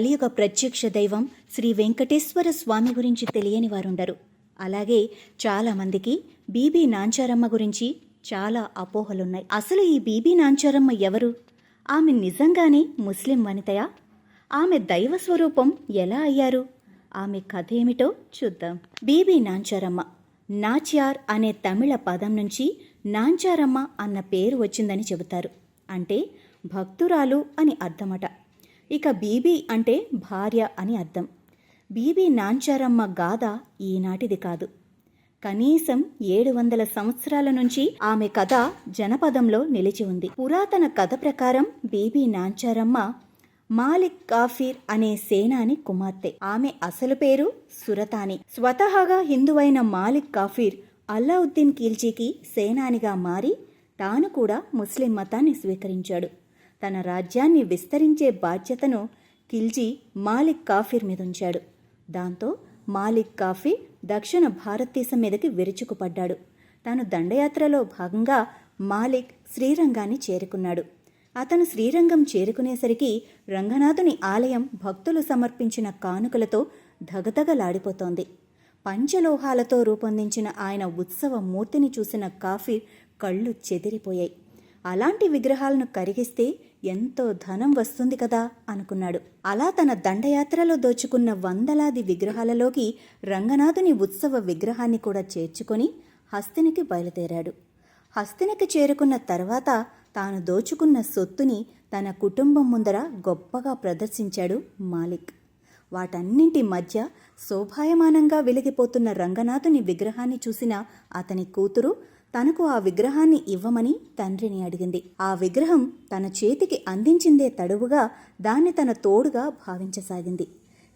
కలియుగ ప్రత్యక్ష దైవం శ్రీ వెంకటేశ్వర స్వామి గురించి తెలియని వారుండరు. అలాగే చాలామందికి బీబీ నాంచారమ్మ గురించి చాలా అపోహలున్నాయి. అసలు ఈ బీబీ నాంచారమ్మ ఎవరు? ఆమె నిజంగానే ముస్లిం వనితయా? ఆమె దైవ స్వరూపం ఎలా అయ్యారు? ఆమె కథ ఏమిటో చూద్దాం. బీబీ నాంచారమ్మ నాచ్యార్ అనే తమిళ పదం నుంచి నాంచారమ్మ అన్న పేరు వచ్చిందని చెబుతారు. అంటే భక్తురాలు అని అర్థమట. ఇక బీబీ అంటే భార్య అని అర్థం. బీబీ నాంచారమ్మ గాథ ఈనాటిది కాదు. కనీసం ఏడు వందల సంవత్సరాల నుంచి ఆమె కథ జనపదంలో నిలిచి ఉంది. పురాతన కథ ప్రకారం బీబీ నాంచారమ్మ మాలిక్ కాఫీర్ అనే సేనాని కుమార్తె. ఆమె అసలు పేరు సురతాని. స్వతహాగా హిందువైన మాలిక్ కాఫీర్ అల్లావుద్దీన్ ఖిల్జీకి సేనానిగా మారి తాను కూడా ముస్లిం మతాన్ని స్వీకరించాడు. తన రాజ్యాన్ని విస్తరించే బాధ్యతను ఖిల్జీ మాలిక్ కాఫీర్ మీద ఉంచాడు దాంతో మాలిక్ కాఫీ దక్షిణ భారతదేశం మీదకి విరుచుకుపడ్డాడు. తాను దండయాత్రలో భాగంగా మాలిక్ శ్రీరంగాన్ని చేరుకున్నాడు. అతను శ్రీరంగం చేరుకునేసరికి రంగనాథుని ఆలయం భక్తులు సమర్పించిన కానుకలతో ధగధగలాడిపోతోంది. పంచలోహాలతో రూపొందించిన ఆయన ఉత్సవ మూర్తిని చూసిన కాఫీ కళ్ళు చెదిరిపోయాయి. అలాంటి విగ్రహాలను కరిగిస్తే ఎంతో ధనం వస్తుంది కదా అనుకున్నాడు. అలా తన దండయాత్రలో దోచుకున్న వందలాది విగ్రహాలలోకి రంగనాథుని ఉత్సవ విగ్రహాన్ని కూడా చేర్చుకొని హస్తినికి బయలుదేరాడు. హస్తినికి చేరుకున్న తర్వాత తాను దోచుకున్న సొత్తుని తన కుటుంబం ముందర గొప్పగా ప్రదర్శించాడు మాలిక్. వాటన్నింటి మధ్య శోభాయమానంగా వెలిగిపోతున్న రంగనాథుని విగ్రహాన్ని చూసిన అతని కూతురు తనకు ఆ విగ్రహాన్ని ఇవ్వమని తండ్రిని అడిగింది. ఆ విగ్రహం తన చేతికి అందించిందే తడువుగా దాన్ని తన తోడుగా భావించసాగింది.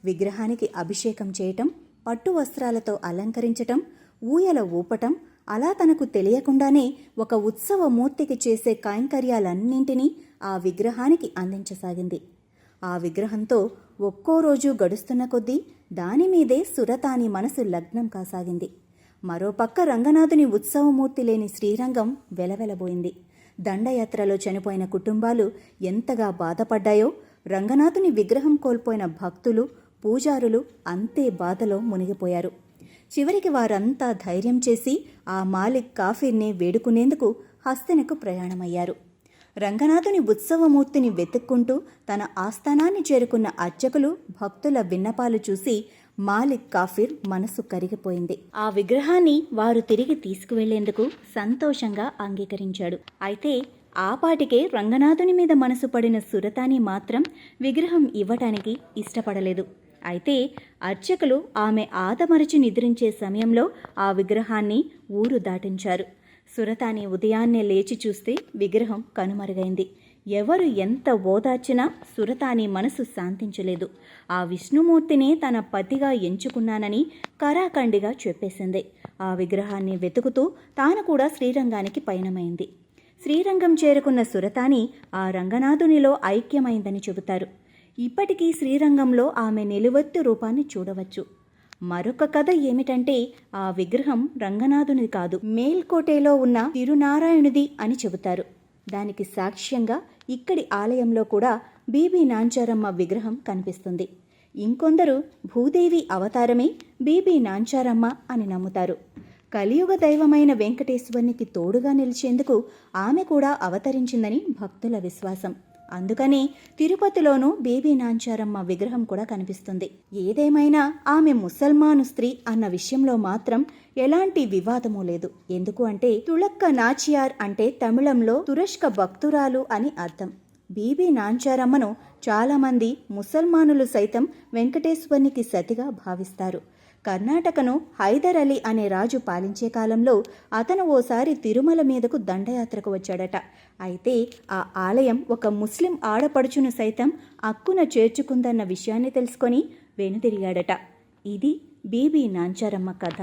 విగ్రహానికి అభిషేకం చేయటం పట్టు వస్త్రాలతో అలంకరించటం ఊయల ఊపటం అలా తనకు తెలియకుండానే ఒక ఉత్సవ మూర్తికి చేసే కైంకర్యాలన్నింటినీ ఆ విగ్రహానికి అందించసాగింది. ఆ విగ్రహంతో ఒక్కో రోజు గడుస్తున్న కొద్దీ దానిమీదే సురతాని మనసు లగ్నం కాసాగింది. మరోపక్క రంగనాథుని ఉత్సవమూర్తి లేని శ్రీరంగం వెలవెలబోయింది. దండయాత్రలో చనిపోయిన కుటుంబాలు ఎంతగా బాధపడ్డాయో రంగనాథుని విగ్రహం కోల్పోయిన భక్తులు పూజారులు అంతే బాధలో మునిగిపోయారు. చివరికి వారంతా ధైర్యం చేసి ఆ మాలిక్ కాఫీర్ని వేడుకునేందుకు హస్తినకు ప్రయాణమయ్యారు. రంగనాథుని ఉత్సవమూర్తిని వెతుక్కుంటూ తన ఆస్థానాన్ని చేరుకున్న అర్చకులు భక్తుల విన్నపాలు చూసి మాలిక్ కాఫీర్ మనసు కరిగిపోయింది. ఆ విగ్రహాన్ని వారు తిరిగి తీసుకువెళ్ళేందుకు సంతోషంగా అంగీకరించాడు. అయితే ఆపాటికే రంగనాథుని మీద మనసు పడిన సురతాని మాత్రం విగ్రహం ఇవ్వటానికి ఇష్టపడలేదు. అయితే అర్చకులు ఆమె ఆదమరచి నిద్రించే సమయంలో ఆ విగ్రహాన్ని ఊరు దాటించారు. సురతాని ఉదయాన్నే లేచి చూస్తే విగ్రహం కనుమరుగైంది. ఎవరు ఎంత ఓదార్చినా సురతాని మనసు శాంతించలేదు. ఆ విష్ణుమూర్తినే తన పతిగా ఎంచుకున్నానని కరాఖండిగా చెప్పేసింది. ఆ విగ్రహాన్ని వెతుకుతూ తాను కూడా శ్రీరంగానికి పయనమైంది. శ్రీరంగం చేరుకున్న సురతాని ఆ రంగనాథునిలో ఐక్యమైందని చెబుతారు. ఇప్పటికీ శ్రీరంగంలో ఆమె నిలువెత్తు రూపాన్ని చూడవచ్చు. మరొక కథ ఏమిటంటే ఆ విగ్రహం రంగనాథునిది కాదు. మేల్కోటేలో ఉన్న తిరునారాయణుది అని చెబుతారు. దానికి సాక్ష్యంగా ఇక్కడి ఆలయంలో కూడా బీబీ నాంచారమ్మ విగ్రహం కనిపిస్తుంది. ఇంకొందరు భూదేవి అవతారమే బీబీ నాంచారమ్మ అని నమ్ముతారు. కలియుగ దైవమైన వెంకటేశ్వరునికి తోడుగా నిలిచేందుకు ఆమె కూడా అవతరించిందని భక్తుల విశ్వాసం. అందుకనే తిరుపతిలోనూ బేబీ నాంచారమ్మ విగ్రహం కూడా కనిపిస్తుంది. ఏదేమైనా ఆమె ముసల్మాను స్త్రీ అన్న విషయంలో మాత్రం ఎలాంటి వివాదము లేదు. ఎందుకు అంటే తుళక్క నాచియార్ అంటే తమిళంలో తురష్క భక్తురాలు అని అర్థం. బీబీ నాంచారమ్మను చాలామంది ముసల్మానులు సైతం వెంకటేశ్వరునికి సతిగా భావిస్తారు. కర్ణాటకను హైదర్ అలీ అనే రాజు పాలించే కాలంలో అతను ఓసారి తిరుమల మీదకు దండయాత్రకు వచ్చాడట. అయితే ఆ ఆలయం ఒక ముస్లిం ఆడపడుచును సైతం అక్కున చేర్చుకుందన్న విషయాన్ని తెలుసుకొని వెనుతిరిగాడట ఇది బీబీ నాంచారమ్మ కథ.